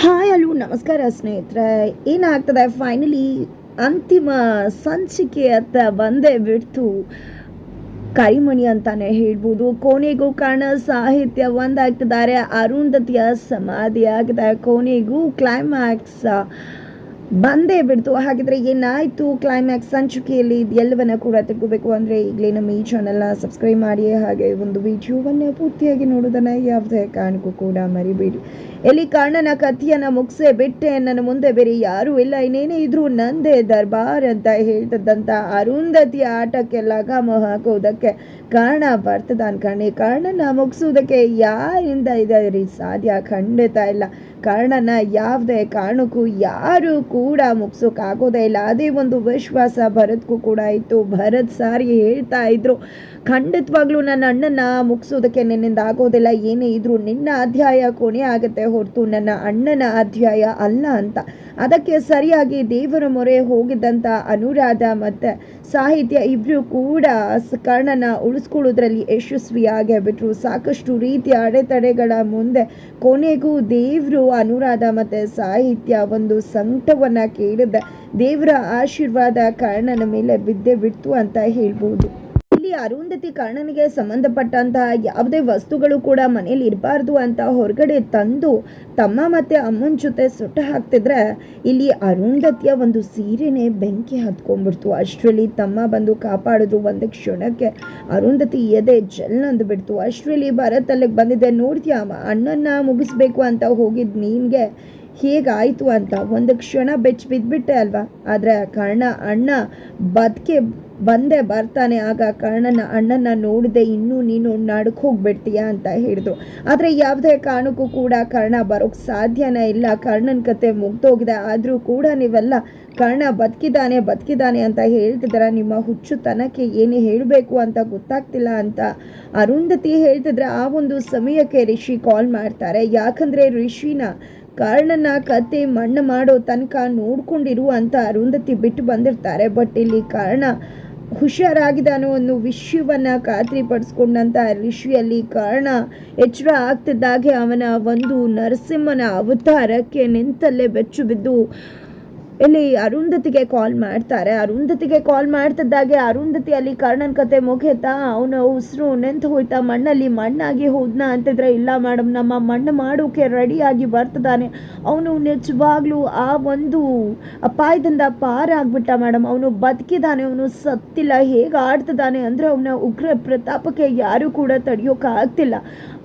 Hi hello ನಮಸ್ಕಾರ ಸ್ನೇಹಿತರೆ. ಏನಾಗ್ತದೆ? ಫೈನಲಿ ಅಂತಿಮ ಸಂಚಿಕೆ ಅಂತ ಬಂದೇ ಬಿಡ್ತು. ಕರಿಮಣಿ ಅಂತಾನೆ ಹೇಳ್ಬೋದು. ಕೊನೆಗೂ ಕಾರಣ ಸಾಹಿತ್ಯ ಒಂದಾಗ್ತಿದ್ದಾರೆ. ಅರುಂಧತಿಯ ಸಮಾಧಿ ಆಗಿದೆ ಕೊನೆಗೂ ಕ್ಲೈಮ್ಯಾಕ್ಸ್ ಬಂದೇ ಬಿಡ್ತು. ಹಾಗಿದ್ರೆ ಏನಾಯ್ತು? ಕ್ಲೈಮ್ಯಾಕ್ಸ್ ಸಂಚಿಕೆಯಲ್ಲಿ ಎಲ್ಲವನ್ನ ಕೂಡ ತಿಳ್ಕೋಬೇಕು ಅಂದರೆ ಈಗಲೇ ನಮ್ಮ ಈ ಚಾನಲ್ನ ಸಬ್ಸ್ಕ್ರೈಬ್ ಮಾಡಿ. ಹಾಗೆ ಒಂದು ವಿಡಿಯೋವನ್ನ ಪೂರ್ತಿಯಾಗಿ ನೋಡೋದನ್ನ ಯಾವುದೇ ಕಾರಣಕ್ಕೂ ಕೂಡ ಮರಿಬೇಡಿ. ಎಲ್ಲಿ ಕಾರಣನ ಕಥೆಯನ್ನ ಮುಗಿಸೇ ಬಿಟ್ಟೆ ನನ್ನ ಮುಂದೆ ಬೇರೆ ಯಾರೂ ಇಲ್ಲ. ಇನ್ನೇನೇ ಇದ್ರು ನಂದೇ ದರ್ಬಾರ್ ಅಂತ ಹೇಳ್ತದಂತ ಅರುಂಧತಿಯ ಆಟಕ್ಕೆ ಲಗಾಮ ಹಾಕೋದಕ್ಕೆ ಕಾರಣ ಬರ್ತದ ಅನ್ಕಂಡು ಕಾರಣನ ಮುಗಿಸೋದಕ್ಕೆ ಯಾರಿಂದ ಇದೆ ರೀ ಸಾಧ್ಯ? ಖಂಡಿತ ಇಲ್ಲ. ಕರ್ಣನ ಯಾವುದೇ ಕಾರಣಕ್ಕೂ ಯಾರು ಕೂಡ ಮುಗಿಸೋಕ್ಕಾಗೋದೇ ಇಲ್ಲ. ಅದೇ ಒಂದು ವಿಶ್ವಾಸ ಭರತ್ಗೂ ಕೂಡ ಇತ್ತು. ಭರತ್ ಸಾರಿ ಹೇಳ್ತಾ ಇದ್ರು, ಖಂಡಿತವಾಗ್ಲೂ ನನ್ನ ಅಣ್ಣನ ಮುಗಿಸೋದಕ್ಕೆ ನಿನ್ನಿಂದ ಆಗೋದಿಲ್ಲ. ಏನೇ ಇದ್ರು ನಿನ್ನ ಅಧ್ಯಾಯ ಕೊನೆ ಆಗುತ್ತೆ ಹೊರತು ನನ್ನ ಅಣ್ಣನ ಅಧ್ಯಾಯ ಅಲ್ಲ ಅಂತ. ಅದಕ್ಕೆ ಸರಿಯಾಗಿ ದೇವರ ಮೊರೆ ಹೋಗಿದ್ದಂಥ ಅನುರಾಧ ಮತ್ತು ಸಾಹಿತ್ಯ ಇಬ್ಬರು ಕೂಡ ಕರ್ಣನ ಉಳಿಸ್ಕೊಳ್ಳೋದ್ರಲ್ಲಿ ಯಶಸ್ವಿಯಾಗೇ ಬಿಟ್ಟರು ಸಾಕಷ್ಟು ರೀತಿಯ ಅಡೆತಡೆಗಳ ಮುಂದೆ ಕೊನೆಗೂ ದೇವರು ಅನುರಾಧ ಮತ್ತು ಸಾಹಿತ್ಯ ಒಂದು ಸಂಕಟವನ್ನು ಕೇಳಿದ. ದೇವರ ಆಶೀರ್ವಾದ ಕಾರಣನ ಮೇಲೆ ಬಿದ್ದೆ ಬಿಡ್ತು ಅಂತ ಹೇಳ್ಬೋದು. ಅರುಂಧತಿ ಕರ್ಣನಿಗೆ ಸಂಬಂಧಪಟ್ಟಂತಹ ಯಾವುದೇ ವಸ್ತುಗಳು ಕೂಡ ಮನೇಲಿ ಇರಬಾರ್ದು ಅಂತ ಹೊರಗಡೆ ತಂದು ತಮ್ಮ ಮತ್ತೆ ಅಮ್ಮನ ಜೊತೆ ಸುಟ್ಟ ಹಾಕ್ತಿದ್ರೆ ಇಲ್ಲಿ ಅರುಂಧತಿಯ ಒಂದು ಸೀರೆನೇ ಬೆಂಕಿ ಹತ್ಕೊಂಡ್ಬಿಡ್ತು. ಅಷ್ಟರಲ್ಲಿ ತಮ್ಮ ಬಂದು ಕಾಪಾಡಿದ್ರು. ಒಂದು ಕ್ಷಣಕ್ಕೆ ಅರುಂಧತಿ ಎದೆ ಜಲ್ ಅಂದ್ಬಿಡ್ತು ಅಷ್ಟರಲ್ಲಿ ಭರತ್ ಅಲ್ಲಿಗೆ ಬಂದಿದ್ದೆ, ನೋಡ್ತೀಯ ಅಣ್ಣನ್ನ ಮುಗಿಸ್ಬೇಕು ಅಂತ ಹೋಗಿದ್ದು ನೀನ್ಗೆ ಹೇಗಾಯಿತು ಅಂತ. ಒಂದು ಕ್ಷಣ ಬೆಚ್ಚ ಬಿದ್ದುಬಿಟ್ಟೆ ಅಲ್ವಾ? ಆದರೆ ಕಾರಣ ಅಣ್ಣ ಬದುಕೆ ಬಂದೆ ಬರ್ತಾನೆ. ಆಗ ಕರ್ಣನ ಅಣ್ಣನ ನೋಡದೆ, ಇನ್ನೂ ನೀನು ನಡ್ಕ್ ಹೋಗ್ಬಿಡ್ತೀಯ? ಅಂತ ಹೇಳಿದ್ರು ಆದರೆ ಯಾವುದೇ ಕಾರಣಕ್ಕೂ ಕೂಡ ಕರ್ಣ ಬರೋಕ್ ಸಾಧ್ಯನೇ ಇಲ್ಲ. ಕರ್ಣನ ಕತೆ ಮುಗ್ದೋಗಿದೆ. ಆದರೂ ಕೂಡ ನೀವೆಲ್ಲ ಕರ್ಣ ಬದುಕಿದ್ದಾನೆ ಬದುಕಿದ್ದಾನೆ ಅಂತ ಹೇಳ್ತಿದ್ರ ನಿಮ್ಮ ಹುಚ್ಚುತನಕ್ಕೆ ಏನು ಹೇಳಬೇಕು ಅಂತ ಗೊತ್ತಾಗ್ತಿಲ್ಲ ಅಂತ ಅರುಂಧತಿ ಹೇಳ್ತಿದ್ರೆ ಆ ಒಂದು ಸಮಯಕ್ಕೆ ರಿಷಿ ಕಾಲ್ ಮಾಡ್ತಾರೆ. ಯಾಕಂದ್ರೆ ರಿಷಿನ ಕರ್ಣನ ಕತೆ ಮಣ್ಣು ಮಾಡೋ ತನಕ ನೋಡ್ಕೊಂಡಿರು ಅಂತ ಅರುಂಧತಿ ಬಿಟ್ಟು ಬಂದಿರ್ತಾರೆ. ಬಟ್ ಇಲ್ಲಿ ಕರ್ಣ ಹುಷಾರಾಗಿದ್ದಾನೋ ಅನ್ನೋ ವಿಷಯವನ್ನ ಖಾತ್ರಿಪಡಿಸ್ಕೊಂಡಂಥ ಋಷಿಯಲ್ಲಿ ಕರ್ಣ ಎಚ್ಚರ ಆಗ್ತಿದ್ದಾಗೆ ಅವನ ಒಂದು ನರಸಿಂಹನ ಅವತಾರಕ್ಕೆ ನಿಂತಲ್ಲೇ ಬೆಚ್ಚು ಬಿದ್ದು ಇಲ್ಲಿ ಅರುಂಧತಿಗೆ ಕಾಲ್ ಮಾಡ್ತಾರೆ. ಅರುಂಧತಿಗೆ ಕಾಲ್ ಮಾಡ್ತಿದ್ದಾಗೆ ಅರುಂಧತಿ ಅಲ್ಲಿ ಕರ್ಣನ್ ಕತೆ ಮುಗಿತಾ ಅವನ ಉಸಿರು ನೆಂತು ಹೋಯ್ತಾ? ಮಣ್ಣಲ್ಲಿ ಮಣ್ಣಾಗಿ ಹೋದ್ನ ಅಂತಿದ್ರೆ, ಇಲ್ಲ ಮೇಡಮ್ ನಮ್ಮ ಮಣ್ಣು ಮಾಡೋಕೆ ರೆಡಿಯಾಗಿ ಬರ್ತಿದ್ದಾನೆ. ಅವನು ನಿಜವಾಗ್ಲೂ ಆ ಒಂದು ಅಪಾಯದಿಂದ ಪಾರಾಗ್ಬಿಟ್ಟ ಮೇಡಮ್ ಅವನು ಬದುಕಿದ್ದಾನೆ, ಅವನು ಸತ್ತಿಲ್ಲ. ಹೇಗೆ ಆಡ್ತಿದ್ದಾನೆ ಅಂದರೆ, ಅವನ ಉಗ್ರ ಪ್ರತಾಪಕ್ಕೆ ಯಾರೂ ಕೂಡ ತಡೆಯೋಕ್ಕಾಗ್ತಿಲ್ಲ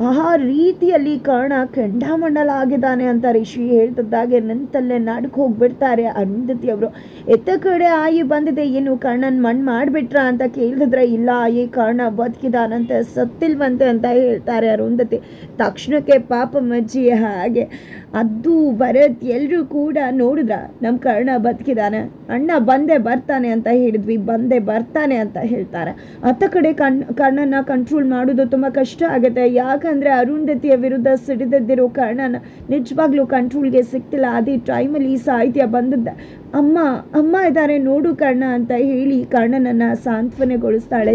ಆ ರೀತಿಯಲ್ಲಿ ಕರ್ಣ ಕೆಂಡಾಮಂಡಲಾಗಿದ್ದಾನೆ ಅಂತ ಋಷಿ ಹೇಳ್ತಿದ್ದಾಗೆ, ನಿಂತಲ್ಲೇ ನಾಡಕ್ಕೆ ಹೋಗ್ಬಿಡ್ತಾರೆ. ಅರುಂಧತಿ ಅವರು. ಎತ್ತ ಕಡೆ ಆಯಿ ಬಂದಿದೆ, ಏನು ಕರ್ಣನ್ ಮಣ್ಣು ಮಾಡಿಬಿಟ್ರ ಅಂತ ಕೇಳಿದ್ರೆ ಇಲ್ಲ ಆಯಿ, ಕರ್ಣ ಬದುಕಿದಾನಂತೆ, ಸತ್ತಿಲ್ವಂತೆ ಅಂತ ಹೇಳ್ತಾರೆ ಅರುಂಧತಿ. ತಕ್ಷಣಕ್ಕೆ ಪಾಪ ಮಜ್ಜಿ ಹಾಗೆ. ಅದು ಭರತ್ ಎಲ್ಲರೂ ಕೂಡ ನೋಡಿದ್ರ ನಮ್ಮ ಕರ್ಣ ಬದುಕಿದಾನೆ. ಅಣ್ಣ ಬಂದೇ ಬರ್ತಾನೆ ಅಂತ ಹೇಳಿದ್ವಿ, ಬಂದೇ ಬರ್ತಾನೆ ಅಂತ ಹೇಳ್ತಾರೆ. ಅತ್ತ ಕಡೆ ಕಣ್ ಕರ್ಣನ ಕಂಟ್ರೋಲ್ ಮಾಡೋದು ತುಂಬ ಕಷ್ಟ ಆಗುತ್ತೆ. ಯಾಕಂದರೆ ಅರುಂಧತಿಯ ವಿರುದ್ಧ ಸಿಡಿದದ್ದಿರೋ ಕರ್ಣನ ನಿಜವಾಗ್ಲೂ ಕಂಟ್ರೋಲ್ಗೆ ಸಿಗ್ತಿಲ್ಲ. ಅದೇ ಟೈಮಲ್ಲಿ ಈ ಸಾಹಿತ್ಯ ಬಂದದ್ದ. ಅಮ್ಮ ಅಮ್ಮ ಇದ್ದಾರೆ, ನೋಡು ಕರ್ಣ ಅಂತ ಹೇಳಿ ಕರ್ಣನನ್ನ ಸಾಂತ್ವನೆಗೊಳಿಸ್ತಾಳೆ.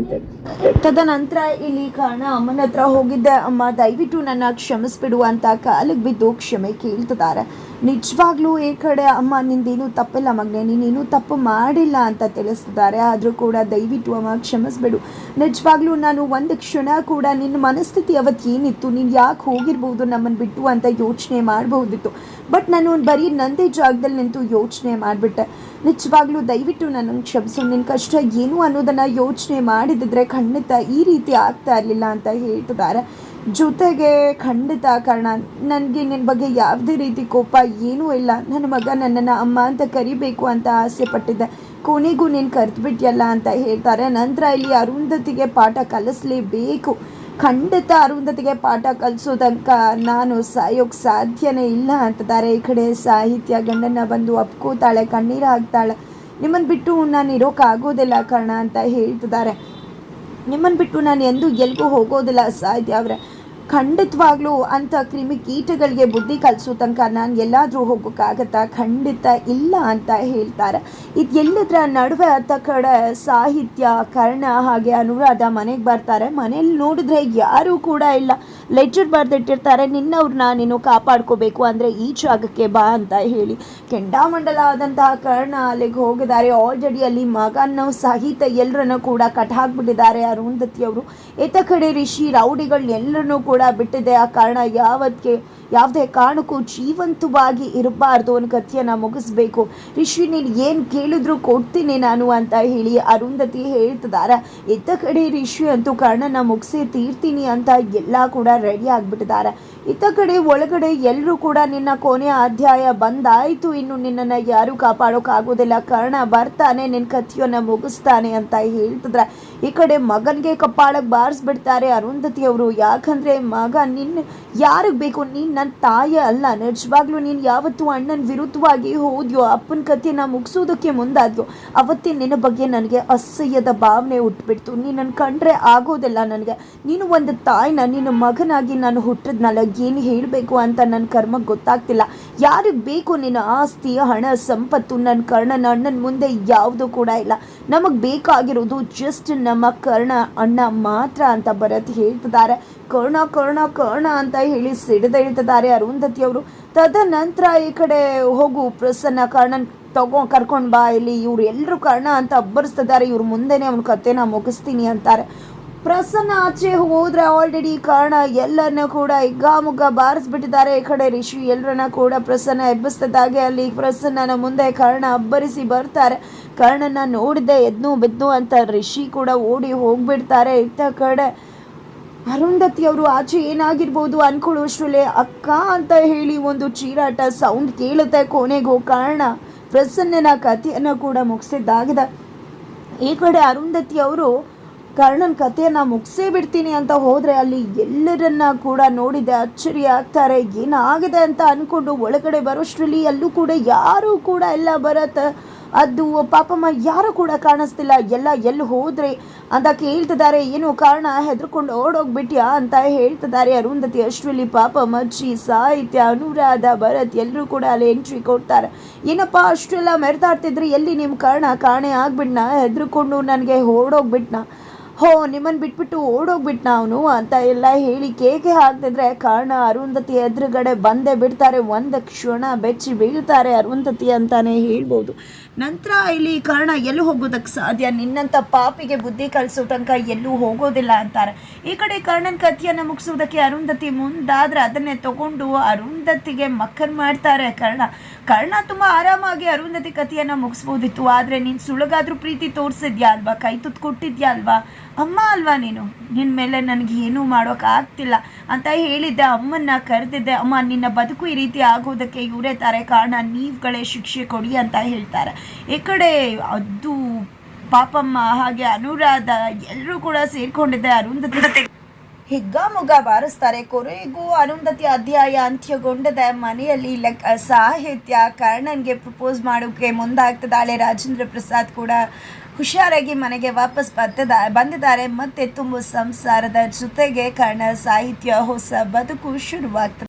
ತದನಂತರ ಇಲ್ಲಿ ಕರ್ಣ ಅಮ್ಮನ ಹತ್ರ ಹೋಗಿದ್ದೆ ಅಮ್ಮ, ದಯವಿಟ್ಟು ನನ್ನ ಕ್ಷಮಿಸ್ಬಿಡು ಅಂತ ಕಾಲಿಗೆ ಬಿದ್ದು ಕ್ಷಮೆ ಕೇಳ್ತಿದ್ದಾರೆ. ನಿಜವಾಗ್ಲೂ ಈ ಕಡೆ ಅಮ್ಮ, ನಿಂದೇನು ತಪ್ಪಿಲ್ಲ ಮಗನೆ, ನೀನೇನು ತಪ್ಪು ಮಾಡಿಲ್ಲ ಅಂತ ತಿಳಿಸ್ತಿದ್ದಾರೆ. ಆದರೂ ಕೂಡ ದಯವಿಟ್ಟು ಅಮ್ಮ, ಕ್ಷಮಿಸ್ಬಿಡು. ನಿಜವಾಗ್ಲೂ ನಾನು ಒಂದು ಕ್ಷಣ ಕೂಡ ನಿನ್ನ ಮನಸ್ಥಿತಿ ಅವತ್ತು ಏನಿತ್ತು, ನೀನು ಯಾಕೆ ಹೋಗಿರ್ಬೋದು ನಮ್ಮನ್ನು ಬಿಟ್ಟು ಅಂತ ಯೋಚನೆ ಮಾಡಬಹುದಿತ್ತು ಬಟ್ ನಾನು ಬರೀ ನಂದೇ ಜಾಗದಲ್ಲಿ ನಿಂತು ಯೋಚನೆ ಮಾಡಿಬಿಟ್ಟೆ. ನಿಜವಾಗ್ಲೂ ದಯವಿಟ್ಟು ನನ್ನನ್ನು ಕ್ಷಮಿಸು. ನಿನ್ನ ಕಷ್ಟ ಏನು ಅನ್ನೋದನ್ನು ಯೋಚನೆ ಮಾಡಿದ್ರೆ ಖಂಡಿತ ಈ ರೀತಿ ಆಗ್ತಾ ಇರಲಿಲ್ಲ ಅಂತ ಹೇಳ್ತಿದ್ದಾರೆ. ಜೊತೆಗೆ ಖಂಡಿತ ಕಾರಣ, ನನಗೆ ನಿನ್ನ ಬಗ್ಗೆ ಯಾವುದೇ ರೀತಿ ಕೋಪ ಏನೂ ಇಲ್ಲ. ನನ್ನ ಮಗ ನನ್ನನ್ನು ಅಮ್ಮ ಅಂತ ಕರಿಬೇಕು ಅಂತ ಆಸೆ ಪಟ್ಟಿದ್ದೆ. ಕೊನೆಗೂ ನೀನು ಕರೆದ್ಬಿಟ್ಯಲ್ಲ ಅಂತ ಹೇಳ್ತಾರೆ. ನಂತರ ಇಲ್ಲಿ ಅರುಂಧತಿಗೆ ಪಾಠ ಕಲಿಸ್ಲೇಬೇಕು. ಖಂಡಿತ ಅರುಂಧತಿಗೆ ಪಾಠ ಕಲಿಸೋ ತನಕ ನಾನು ಸಾಯೋಕ್ಕೆ ಸಾಧ್ಯನೇ ಇಲ್ಲ ಅಂತಿದ್ದಾರೆ. ಈ ಕಡೆ ಸಾಹಿತ್ಯ ಗಂಡನ ಬಂದು ಅಪ್ಕೋತಾಳೆ ಕಣ್ಣೀರು ಹಾಕ್ತಾಳೆ. ನಿಮ್ಮನ್ನು ಬಿಟ್ಟು ನಾನು ಇರೋಕ್ಕಾಗೋದಿಲ್ಲ ಕರ್ಣ ಅಂತ ಹೇಳ್ತಿದ್ದಾರೆ. ನಿಮ್ಮನ್ನು ಬಿಟ್ಟು ನಾನು ಎಂದೂ ಎಲ್ಗೂ ಹೋಗೋದಿಲ್ಲ ಸಾಧ್ಯ ಅವರೇ. ಖಂಡಿತವಾಗ್ಲೂ ಅಂಥ ಕ್ರಿಮಿಕೀಟಗಳಿಗೆ ಬುದ್ಧಿ ಕಲಿಸೋ ತನಕ ನಾನು ಎಲ್ಲಾದರೂ ಹೋಗೋಕ್ಕಾಗತ್ತಾ? ಖಂಡಿತ ಇಲ್ಲ ಅಂತ ಹೇಳ್ತಾರೆ. ಇದು ಎಲ್ಲದರ ನಡುವೆ ಅತ್ತ ಕಡೆ ಸಾಹಿತ್ಯ, ಕರ್ಣ ಹಾಗೆ ಅನುರಾಧ ಮನೆಗೆ ಬರ್ತಾರೆ. ಮನೇಲಿ ನೋಡಿದ್ರೆ ಯಾರೂ ಕೂಡ ಇಲ್ಲ. ಲೆಟರ್ ಬರೆದಿಟ್ಟಿರ್ತಾರೆ. ನಿನ್ನವ್ರನ್ನ ನೀನು ಕಾಪಾಡ್ಕೋಬೇಕು ಅಂದರೆ ಈ ಜಾಗಕ್ಕೆ ಬಾ ಅಂತ ಹೇಳಿ. ಕೆಂಡಾಮಂಡಲ ಆದಂತಹ ಕರ್ಣ ಅಲ್ಲಿಗೆ ಹೋಗಿದ್ದಾರೆ. ಆಲ್ರೆಡಿ ಅಲ್ಲಿ ಮಗನ ಸಹಿತ ಎಲ್ಲರನ್ನು ಕೂಡ ಕಟ್ ಹಾಕ್ಬಿಟ್ಟಿದ್ದಾರೆ. ಅರುಂಧತಿಯವರು. ಎತ್ತ ಕಡೆ ರಿಷಿ, ರೌಡಿಗಳು ಎಲ್ಲರನ್ನೂ ಬಿಟ್ಟಿದೆ. ಆ ಕಾರಣ ಯಾವತ್ತಿಗೆ ಯಾವುದೇ ಕಾರಣಕ್ಕೂ ಜೀವಂತವಾಗಿ ಇರಬಾರ್ದು ಅನ್ನೋ ಕಥೆಯನ್ನು ಮುಗಿಸ್ಬೇಕು. ರಿಷಿ ನೀನು ಏನು ಕೇಳಿದ್ರು ಕೊಡ್ತೀನಿ ನಾನು ಅಂತ ಹೇಳಿ ಅರುಂಧತಿ ಹೇಳ್ತಿದಾರ ಎದ್ದ ಕಡೆ ರಿಷಿ ಅಂತೂ ಕರ್ಣನ ಮುಗಿಸಿ ತೀರ್ತೀನಿ ಅಂತ ಎಲ್ಲ ಕೂಡ ರೆಡಿ ಆಗಿಬಿಟ್ಟಿದ್ದಾರೆ. ಇತ್ತ ಕಡೆ ಒಳಗಡೆ ಎಲ್ಲರೂ ಕೂಡ ನಿನ್ನ ಕೊನೆಯ ಅಧ್ಯಾಯ ಬಂದಾಯಿತು, ಇನ್ನು ನಿನ್ನನ್ನು ಯಾರೂ ಕಾಪಾಡೋಕ್ಕಾಗೋದಿಲ್ಲ ಕರ್ಣ ಬರ್ತಾನೆ ನಿನ್ನ ಕಥೆಯನ್ನು ಮುಗಿಸ್ತಾನೆ ಅಂತ ಹೇಳ್ತಿದ್ರೆ ಈ ಕಡೆ ಮಗನಿಗೆ ಕಪ್ಪಾಳಕ್ಕೆ ಬಾರಿಸ್ಬಿಡ್ತಾರೆ ಅರುಂಧತಿ ಅವರು ಯಾಕಂದ್ರೆ ಮಗ ನಿನ್ನ ಯಾರಿಗೆ ಬೇಕು? ನೀನು ನನ್ನ ತಾಯಿ ಅಲ್ಲ. ನಿಜವಾಗ್ಲೂ ನೀನು ಯಾವತ್ತೂ ಅಣ್ಣನ ವಿರುದ್ಧವಾಗಿ ಹೋದ್ಯೋ, ಅಪ್ಪನ ಕಥೆನ ಮುಗಿಸೋದಕ್ಕೆ ಮುಂದಾದ್ಯೋ, ಅವತ್ತೇ ನಿನ್ನ ಬಗ್ಗೆ ನನಗೆ ಅಸಹ್ಯದ ಭಾವನೆ ಹುಟ್ಬಿಡ್ತು. ನೀನನ್ನು ಕಂಡ್ರೆ ಆಗೋದಿಲ್ಲ ನನಗೆ. ನೀನು ಒಂದು ತಾಯಿನ, ನಿನ್ನ ಮಗನಾಗಿ ನಾನು ಹುಟ್ಟಿದ್ನಲ್ಲ ಏನು ಹೇಳಬೇಕು ಅಂತ ನನ್ನ ಕರ್ಮ ಗೊತ್ತಾಗ್ತಿಲ್ಲ. ಯಾರಿಗೆ ಬೇಕು ನಿನ್ನ ಆಸ್ತಿ, ಹಣ, ಸಂಪತ್ತು ನನ್ನ ಕರ್ಣನ ಅಣ್ಣನ ಮುಂದೆ ಯಾವುದೂ ಕೂಡ ಇಲ್ಲ. ನಮಗೆ ಬೇಕಾಗಿರೋದು ಜಸ್ಟ್ ನಮ್ಮ ಕರ್ಣ ಅಣ್ಣ ಮಾತ್ರ ಅಂತ ಭರತ್ ಹೇಳ್ತಿದ್ದಾರೆ. ಕರ್ಣ ಕರ್ಣ ಕರ್ಣ ಅಂತ ಹೇಳಿ ಅರುಂಧತಿ ಅವರು. ತದನಂತರ ಈ ಕಡೆ ಹೋಗು ಪ್ರಸನ್ನ, ಕರ್ಣನ್ ತಗೋ, ಕರ್ಕೊಂಡು ಬಾ ಇಲ್ಲಿ. ಇವ್ರು ಎಲ್ಲರೂ ಕರ್ಣ ಅಂತ ಅಬ್ಬರಿಸ್ತಿದ್ದಾರೆ. ಇವ್ರ ಮುಂದೆನೇ ಅವನ ಕಥೆನ ಮುಗಿಸ್ತೀನಿ ಅಂತಾರೆ. ಪ್ರಸನ್ನ ಆಚೆ ಹೋದ್ರೆ ಆಲ್ರೆಡಿ ಕಾರಣ ಎಲ್ಲರನ್ನ ಕೂಡ ಹಿಗ್ಗಾಮುಗ್ಗ ಬಾರಿಸ್ಬಿಟ್ಟಿದ್ದಾರೆ. ಈ ಕಡೆ ರಿಷಿ ಎಲ್ಲರನ್ನ ಕೂಡ ಪ್ರಸನ್ನ ಎಬ್ಬಿಸ್ತಿದ್ದಾಗೆ ಅಲ್ಲಿ ಪ್ರಸನ್ನನ ಮುಂದೆ ಕಾರಣ ಅಬ್ಬರಿಸಿ ಬರ್ತಾರೆ. ಕರ್ಣನ ನೋಡಿದೆ ಎದ್ನು ಬಿದ್ದು ಅಂತ ರಿಷಿ ಕೂಡ ಓಡಿ ಹೋಗ್ಬಿಡ್ತಾರೆ. ಇತ್ತ ಕಡೆ ಅರುಂಧತಿ ಅವರು ಆಚೆ ಏನಾಗಿರ್ಬೋದು ಅನ್ಕೊಳ್ಳೋಷ್ಟ್ರಲ್ಲೇ ಅಕ್ಕ ಅಂತ ಹೇಳಿ ಒಂದು ಚೀರಾಟ ಸೌಂಡ್ ಕೇಳುತ್ತೆ ಕೊನೆಗೂ ಕಾರಣ. ಪ್ರಸನ್ನನ ಕಥೆಯನ್ನು ಕೂಡ ಮುಗಿಸಿದ್ದಾಗಿದೆ. ಈ ಕಡೆ ಅರುಂಧತಿ ಅವರು ಕರ್ಣನ್ ಕಥೆಯನ್ನ ಮುಗಿಸೇ ಬಿಡ್ತೀನಿ ಅಂತ ಹೋದ್ರೆ ಅಲ್ಲಿ ಎಲ್ಲರನ್ನ ಕೂಡ ನೋಡಿದೆ. ಅಚ್ಚರಿ ಆಗ್ತಾರೆ ಏನಾಗಿದೆ ಅಂತ ಅನ್ಕೊಂಡು ಒಳಗಡೆ ಬರೋಷ್ಟರಲ್ಲಿ ಅಲ್ಲೂ ಕೂಡ ಯಾರೂ ಕೂಡ ಎಲ್ಲ ಬರತ್ತ ಅದು ಪಾಪಮ್ಮ ಯಾರು ಕೂಡ ಕಾಣಿಸ್ತಿಲ್ಲ. ಎಲ್ಲ ಎಲ್ಲಿ ಹೋದ್ರೆ ಅಂತ ಕೇಳ್ತಿದ್ದಾರೆ. ಏನು ಕಾರಣ? ಹೆದರ್ಕೊಂಡು ಓಡೋಗ್ಬಿಟ್ಯಾ ಅಂತ ಹೇಳ್ತಿದ್ದಾರೆ ಅರುಂಧತಿ ಅಷ್ಟರಲ್ಲಿ ಪಾಪ ಮಜ್ಜಿ ಸಾಹಿತ್ಯ ಅನುರಾಧ ಭರತ್ ಎಲ್ಲರೂ ಕೂಡ ಅಲ್ಲಿ ಎಂಟ್ರಿ ಕೊಡ್ತಾರೆ. ಏನಪ್ಪ ಅಷ್ಟೆಲ್ಲ ಮೆರೆದಾಡ್ತಿದ್ರೆ? ಎಲ್ಲಿ ನಿಮ್ಮ ಕಾರಣ? ಕಾಣೆ ಆಗ್ಬಿಟ್ನಾ? ಹೆದರ್ಕೊಂಡು ನನಗೆ ಓಡೋಗ್ಬಿಟ್ನಾ? ಹೋ ನಿಮ್ಮನ್ನು ಬಿಟ್ಬಿಟ್ಟು ಓಡೋಗ್ಬಿಟ್ಟು ಅವನು ಅಂತ ಎಲ್ಲ ಹೇಳಿ ಕೇಕೆ ಹಾಕ್ತಿದ್ರೆ ಕಾರಣ ಅರುಂಧತಿ ಎದುರುಗಡೆ ಬಂದೇ ಬಿಡ್ತಾರೆ. ಒಂದು ಕ್ಷಣ ಬೆಚ್ಚಿ ಬೀಳ್ತಾರೆ ಅರುಂಧತಿ ಅಂತಾನೆ ಹೇಳ್ಬೋದು. ನಂತರ ಇಲ್ಲಿ ಕಾರಣ ಎಲ್ಲೂ ಹೋಗೋದಕ್ಕೆ ಸಾಧ್ಯ. ನಿನ್ನಂಥ ಪಾಪಿಗೆ ಬುದ್ಧಿ ಕಲಿಸೋ ತನಕ ಎಲ್ಲೂ ಹೋಗೋದಿಲ್ಲ ಅಂತಾರೆ. ಈ ಕಡೆ ಕರ್ಣನ ಕಥೆಯನ್ನು ಮುಗಿಸೋದಕ್ಕೆ ಅರುಂಧತಿ ಮುಂದಾದರೆ ಅದನ್ನೇ ತಗೊಂಡು ಅರುಂಧತಿಗೆ ಮಕ್ಕನ್ ಮಾಡ್ತಾರೆ ಕರ್ಣ. ಕರ್ಣ ತುಂಬ ಆರಾಮಾಗಿ ಅರುಂಧತಿ ಕಥೆಯನ್ನು ಮುಗಿಸ್ಬೋದಿತ್ತು. ಆದರೆ ನೀನು ಸುಳಗಾದ್ರೂ ಪ್ರೀತಿ ತೋರಿಸಿದ್ಯಾ ಅಲ್ವಾ? ಕೈ ತುತ್ತು ಕೊಟ್ಟಿದ್ಯಾ ಅಲ್ವಾ? ಅಮ್ಮ ಅಲ್ವಾ ನೀನು? ನಿನ್ನ ಮೇಲೆ ನನಗೆ ಏನೂ ಆಗ್ತಿಲ್ಲ ಅಂತ ಹೇಳಿದ್ದೆ, ಅಮ್ಮನ್ನ ಕರೆದಿದ್ದೆ. ಅಮ್ಮ, ನಿನ್ನ ಬದುಕು ಈ ರೀತಿ ಆಗೋದಕ್ಕೆ ಇವರೇ ತಾರೆ ಕಾರಣ, ನೀವುಗಳೇ ಶಿಕ್ಷೆ ಕೊಡಿ ಅಂತ ಹೇಳ್ತಾರೆ. ಈ ಕಡೆ ಅದು ಪಾಪಮ್ಮ ಹಾಗೆ ಅನುರಾಧ ಎಲ್ಲರೂ ಕೂಡ ಸೇರಿಕೊಂಡಿದ್ದೆ ಅರುಂಧತಿ ಹಿಗ್ಗಾಮುಗ್ಗ ಬಾರಿಸ್ತಾರೆ. ಕೊರೆಗೂ ಅರುಂಧತಿ ಅಧ್ಯಾಯ ಅಂತ್ಯಗೊಂಡದ ಮನೆಯಲ್ಲಿ ಲೆಕ್ಕ ಸಾಹಿತ್ಯ ಕರ್ಣನ್ಗೆ ಪ್ರಪೋಸ್ ಮಾಡೋಕೆ ಮುಂದಾಗ್ತದಾಳೆ ರಾಜೇಂದ್ರ ಪ್ರಸಾದ್ ಕೂಡ ಹುಷಾರಾಗಿ ಮನೆಗೆ ವಾಪಸ್ ಬರ್ತದ ಬಂದಿದ್ದಾರೆ. ಮತ್ತೆ ತುಂಬ ಸಂಸಾರದ ಜೊತೆಗೆ ಕರ್ಣ ಸಾಹಿತ್ಯ ಹೊಸ ಬದುಕು ಶುರುವಾಗ್ತದೆ.